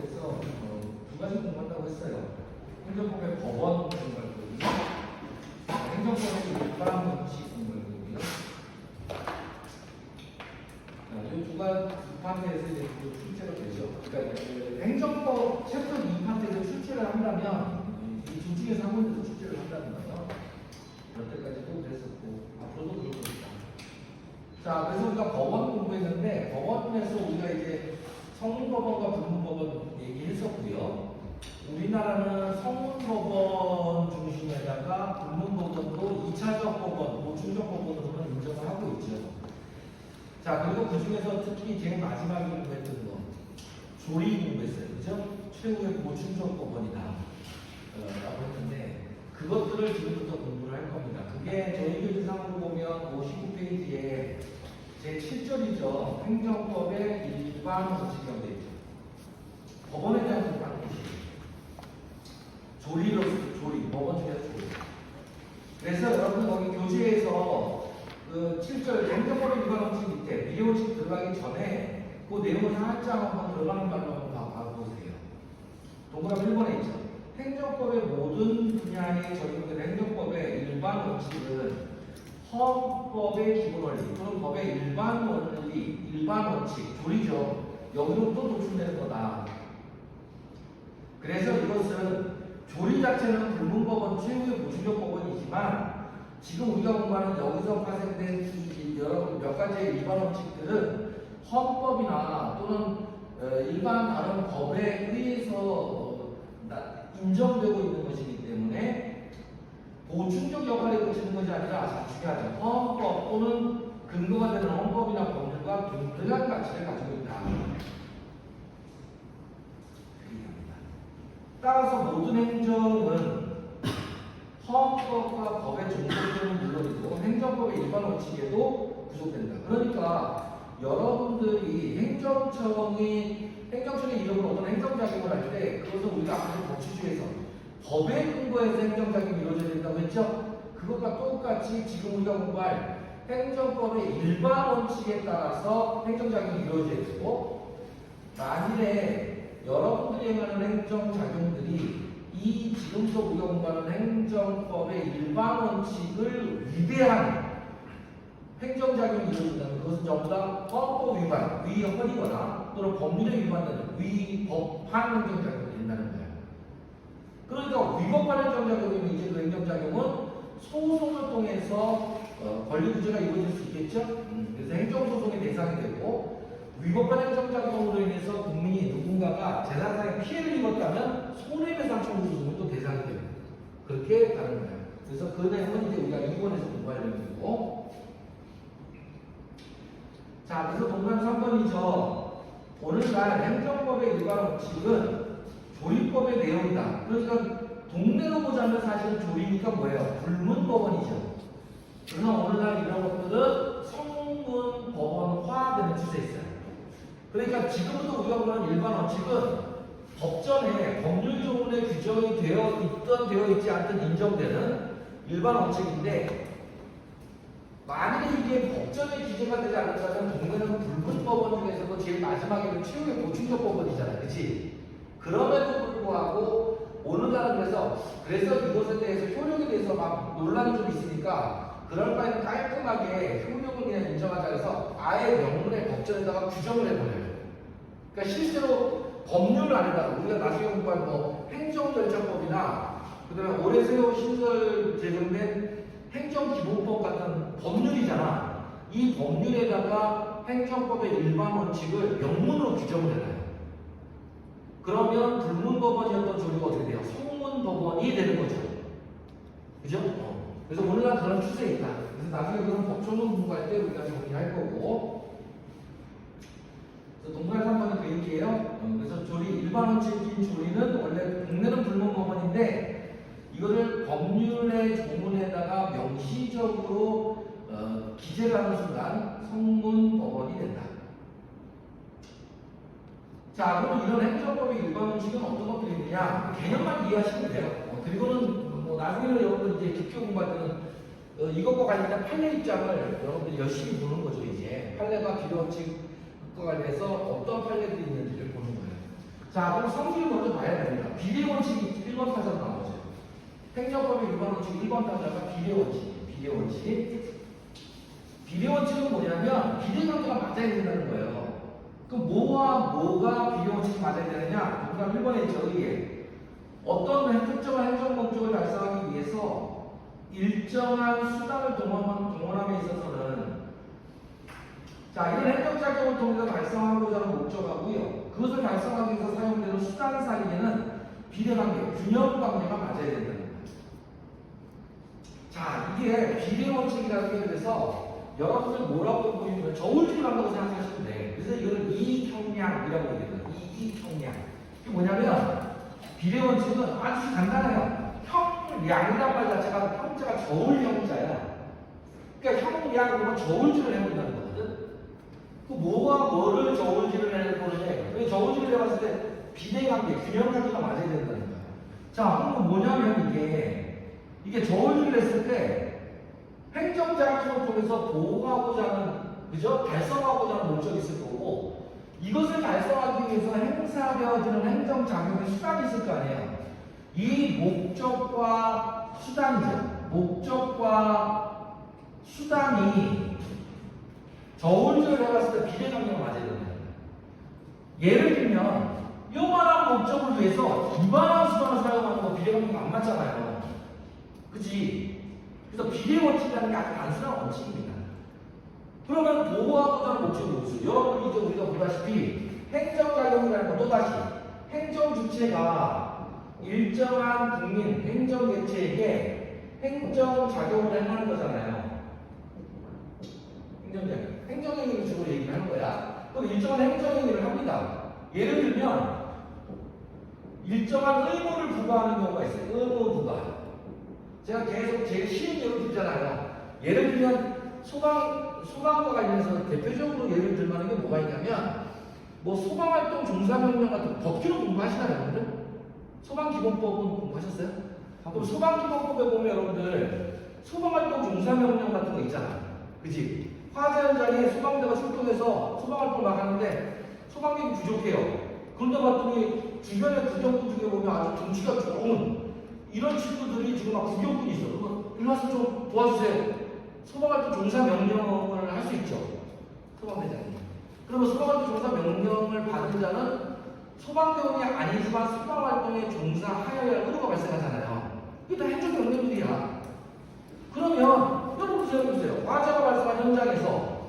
앞에서 어, 두 가지 공부한다고 했어요. 행정법의 법원 공부하고요. 행정법의 일반 원칙 공부하고요. 이두 가지 파트에서 이제 또 출제가 되죠. 그러니까 그 행정법 챕터 2파트에서 출제를 한다면 이두 중에서 한 군데서 출제를 한다는 거죠. 여태까지도 그랬었고 앞으로도 그럴 겁니다. 자, 그래서 우리가 법원 공부했는데 법원에서 우리가 이제 성문법원과 불문법원 얘기했었고요. 우리나라는 성문법원 중심에다가 불문법원도 2차적 법원, 보충적 법원으로는 인정을 하고 있죠. 자, 그리고 그 중에서 특히 제일 마지막에 공부했던 거, 조리 공부했어요. 그죠? 최후의 보충적 법원이다. 어, 라고 했는데, 그것들을 지금부터 공부를 할 겁니다. 그게 저희 교재상으로 보면 59페이지에 제 7절이죠. 행정법의 일반 원칙이라고 되어 있죠. 법원에 대한 원칙. 조리로서 조리, 법원 중에서 조리. 그래서 여러분 거기 교재에서 그 7절 행정법의 일반 원칙 밑에 미래 원칙 들어가기 전에 그 내용을 살짝 한번 들어가는 말로 한번 봐- 봐보세요. 동그라미 1번에 있죠. 행정법의 모든 분야에 적용되는 행정법의 일반 원칙은 헌법의 기본 원리 또는 법의 일반 원리, 일반 원칙, 조리죠. 여기로 또 노출되는 거다. 그래서 이것은 조리 자체는 불문법원 최후의 보충적 법원이지만 지금 우리가 공부하는 여기서 파생된 여러분 몇 가지의 일반 원칙들은 헌법이나 또는 어, 일반 다른 법에 의해서 어, 나- 인정되고 있는 것이기 때문에 보충적 역할을 그치는 것이 아니라 자 중요하죠. 헌법 또는 근거가 되는 헌법이나 법률과 동등한 가치를 가지고 있다. 따라서 모든 행정은 헌법과 법의 종속되는 물론이고 행정법의 일반 원칙에도 구속된다. 그러니까 여러분들이 행정청이 행정청의 이름으로 어떤 행정작용을 할 때 그것은 우리가 앞에서 법치주에서 법의 근거에서 행정작용이 이루어져야 된다고 했죠? 그것과 똑같이 지금 우리가 공부할 행정법의 일반 원칙에 따라서 행정작용이 이루어져야 되고 만일에 여러분들이 행하는 행정작용들이 이 지금부터 우리가 공부하는 행정법의 일반 원칙을 위배하는 행정작용이 이루어진다면 그것은 전부 다 헌법 위반, 위헌이거나 또는 법률에 위반되는 위법한 행정작용이 된다는 거예요. 그러니까 위법한 행정작용이면 이제 그 행정작용은 소송을 통해서 어, 권리 구제가 이루어질 수 있겠죠? 음, 그래서 행정소송의 대상이 되고 위법한 행정작용으로 인해서 국민이 누군가가 재산상의 피해를 입었다면 손해배상 청구 소송은 또 대상이 됩니다. 그렇게 가는 거예요. 그래서 그 내용은 이제 우리가 2번에서 공부할 내용이고 자, 그래서 동그라미 3번이죠. 오늘날 행정법의 일반 원칙은 조리법의 내용이다. 그러니까 동네로 보자면 사실 조리니까 뭐예요? 불문법원이죠. 그러나 오늘날 이런 것들은 성문 법원화되는 추세에 있어요. 그러니까 지금부터 우리가 보는 일반 원칙은 법전에 법률 조문에 규정이 되어 있던 되어 있지 않든 인정되는 일반 원칙인데 만약에 이게 법전에 기재가 되지 않았다면 동네는 불문법원 중에서도 제일 마지막에는 최후의 보충적 법원이잖아요. 그치? 그럼에도 불구하고 오늘날은 그래서 그래서 이것에 대해서 효력에 대해서 막 논란이 좀 있으니까 그럴 바에는 깔끔하게 효력을 그냥 인정하자 해서 아예 명문의 법전에다가 규정을 해버려요. 그러니까 실제로 법률 안에다가 우리가 나중에 공부할 뭐 행정절차법이나 그다음에 올해 새로 신설 제정된 행정기본법 같은 법률이잖아. 이 법률에다가 행정법의 일반 원칙을 명문으로 규정을 해놔요. 그러면 불문법원이었던 조리가 어떻게 돼요? 성문법원이 되는 거죠. 그죠? 어. 그래서 오늘날 그런 추세에 있다. 그래서 나중에 그런 법조문 공부할 때 우리가 정리할 거고. 그래서 동그라미 3번은 그 얘기예요. 어, 그래서 조리, 일반 원칙인 조리는 원래 국내는 불문법원인데 이거를 법률의 조문에다가 명시적으로 어, 기재를 하는 순간 성문법원이 된다. 자, 그럼 이런 행정법의 일반 원칙은 어떤 것들이 있느냐? 개념만 이해하시면 돼요. 어, 그리고는 뭐 나중에는 여러분 이제 깊게 공부할 때는 어, 이것과 관련된 판례 입장을 여러분들이 열심히 보는 거죠, 이제. 판례가 비례원칙과 관련해서 어떤 판례들이 있는지를 보는 거예요. 자, 그럼 성질을 먼저 봐야 됩니다. 비례 원칙이 1번 타자로 나오죠. 행정법의 1번 원칙 1번 타자가 비례 원칙이에요. 비례 원칙. 비례 원칙은 뭐냐면 비례관계가 맞아야 된다는 거예요. 그럼 뭐와 원칙이 맞아야 되느냐? 동그라 1번에 있죠. 의에 어떤 특정한 행정 목적을 달성하기 위해서 일정한 수단을 동원, 동원함에 있어서는 자, 이런 행정작용을 통해서 달성하고자 하는 목적하고요. 그것을 달성하기 위해서 사용되는 수단 사이에는 비례관계, 균형관계가 맞아야 된다는 거예요. 자, 이게 비례 원칙이라는 게 그래서 여러분들 뭐라고 보이면 저울질 한다고 생각하시면 돼. 그래서 이거는 이익형량이라고 얘기해요. 이익형량. 이게 뭐냐면 비례 원칙은 아주 간단해요. 형량이란 말 자체가 형자가 저울 형자야. 그러니까 형량 그러면 저울질을 해본다는 거거든. 그 뭐가 뭐를 저울질을 해보느냐. 왜 저울질을 해봤을 때 비례관계, 균형관계가 맞아야 된다는 거야. 자, 그럼 뭐냐면 이게 이게 저울질을 했을 때 행정작용을 통해서 보호하고자 하는 그죠? 달성하고자 하는 목적이 있을 거고 위해서 행사되어지는 행정작용의 수단이 있을 거 아니에요. 이 목적과 수단이죠. 목적과 수단이 저울질을 해봤을 때 비례관계가 맞아야 된다. 예를 들면 요만한 목적을 위해서 이만한 수단을 사용하는 거 비례관계가 안 맞잖아요. 그지? 그래서 비례 원칙이라는 게 아주 단순한 원칙입니다. 그러면 보호하고자 하는 목적이 무엇이죠? 여러분 이제 우리가 보다시피 행정 건 또다시 행정 주체가 일정한 국민 행정 개체에게 행정작용을 행하는 거잖아요. 행정작용. 행정행위를 주로 얘기를 하는 거야. 그럼 일정한 행정행위를 합니다. 예를 들면 일정한 의무를 부과하는 경우가 있어요. 의무 부과. 제가 계속 제일 쉬운 예를 들잖아요. 예를 들면 소방 소방과 관련해서 대표적으로 예를 들 만한 게 뭐가 있냐면 뭐 소방활동 종사명령 같은 거 법규로 공부하시나요, 여러분들? 소방기본법은 공부하셨어요? 그럼 소방기본법에 보면 여러분들 소방활동 종사명령 같은 거 있잖아. 그지? 화재 현장에 소방대가 출동해서 소방활동 나가는데 소방객이 부족해요. 그런데 봤더니 주변에 구경꾼 중에 보면 아주 덩치가 좋은 이런 친구들이 지금 막 구경꾼이 있어. 그러면 일로 와서 좀 도와주세요. 소방활동 종사 명령을 할 수 있죠. 소방대장이. 그러면 소방활동 종사 명령을 받은 자는 소방대원이 아니지만 소방활동에 종사하여야 할 의무가 발생하잖아요. 이게 다 행정명령들이야. 그러면 여러분 생각해보세요. 화재가 발생한 현장에서